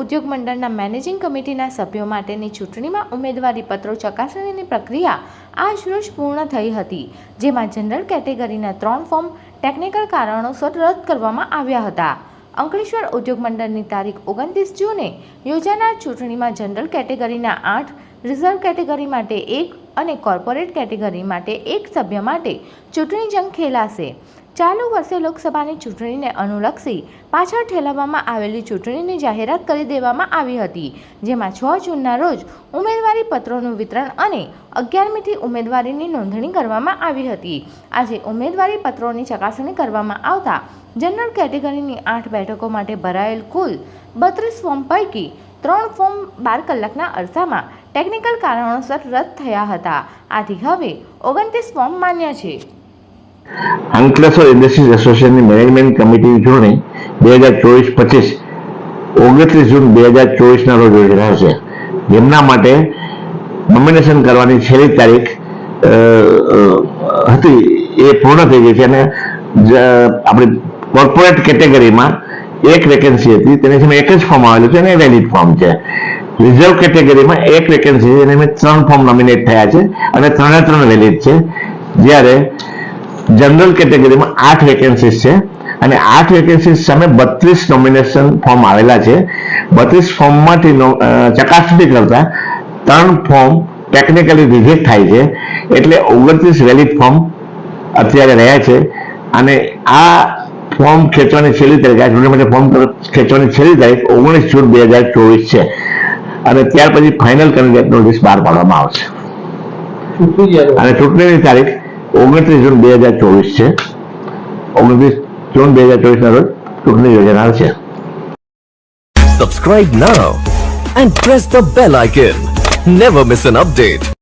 ઉદ્યોગ મંડળના મેનેજિંગ કમિટીના સભ્યો માટેની ચૂંટણીમાં ઉમેદવારી પત્રો ચકાસણીની પ્રક્રિયા આજ રોજ પૂર્ણ થઈ હતી, જેમાં જનરલ કેટેગરીના ત્રણ ફોર્મ ટેકનિકલ કારણોસર રદ કરવામાં આવ્યા હતા. અંકલેશ્વર ઉદ્યોગ મંડળની તારીખ ઓગણત્રીસ જૂને યોજાનાર ચૂંટણીમાં જનરલ કેટેગરીના આઠ, રિઝર્વ કેટેગરી માટે એક અને કોર્પોરેટ કેટેગરી માટે એક સભ્ય માટે ચૂંટણી જંગ ખેલાશે. ચાલુ વર્ષે લોકસભાની ચૂંટણીને અનુલક્ષી પાછળ ઠેલવવામાં આવેલી ચૂંટણીની જાહેરાત કરી દેવામાં આવી હતી, જેમાં છ જૂનના રોજ ઉમેદવારી પત્રોનું વિતરણ અને અગિયારમીથી ઉમેદવારીની નોંધણી કરવામાં આવી હતી. આજે ઉમેદવારી પત્રોની ચકાસણી કરવામાં આવતા જનરલ કેટેગરીની આઠ બેઠકો માટે ભરાયેલ કુલ બત્રીસ ફોર્મ પૈકી ત્રણ ફોર્મ બાર કલાકના અરસામાં ટેકનિકલ કારણોસર રદ થયા હતા. આથી હવે ઓગણત્રીસ ફોર્મ માન્ય છે. અંકલેશ્વર ઇન્ડસ્ટ્રીઝ એસોસિએશનની મેનેજમેન્ટ કમિટીની ચૂંટણી બે હજાર ચોવીસ પચીસ ઓગણત્રીસ જૂન બે હજાર ચોવીસના રોજ યોજાશે જેમના માટે નોમિનેશન કરવાની છેલ્લી તારીખ હતી. એ પૂર્ણ થઈ ગઈ છે અને આપણી કોર્પોરેટ કેટેગરીમાં એક વેકેન્સી હતી. તેની સામે એક જ ફોર્મ આવેલું છે અને વેલિડ ફોર્મ છે. રિઝર્વ કેટેગરીમાં એક વેકેન્સી છે. એને ત્રણ ફોર્મ નોમિનેટ થયા છે અને ત્રણે ત્રણ વેલિડ છે. જ્યારે જનરલ કેટેગરીમાં આઠ વેકેન્સીસ છે અને આઠ વેકેન્સી સામે બત્રીસ નોમિનેશન ફોર્મ આવેલા છે. બત્રીસ ફોર્મમાંથી ચકાસણી કરતા. ત્રણ ફોર્મ ટેકનિકલી રિજેક્ટ થાય છે. એટલે ઓગણત્રીસ વેલિડ ફોર્મ અત્યારે રહ્યા છે. અને આ ફોર્મ ખેંચવાની છેલ્લી તારીખ આ ચૂંટણી માટે ફોર્મ ખેંચવાની છેલ્લી તારીખ ઓગણીસ જૂન બે હજાર ચોવીસ છે. અને ત્યાર પછી ફાઇનલ કેન્ડિડેટ નોટિસ બહાર પાડવામાં આવશે. અને ચૂંટણીની તારીખ ઓગણત્રીસ જૂન બે હજાર ચોવીસ છે ઓગણત્રીસ જૂન બે હજાર ચોવીસના રોજ ચૂંટણી યોજાનાર છે Subscribe now and press the bell icon. Never miss an update.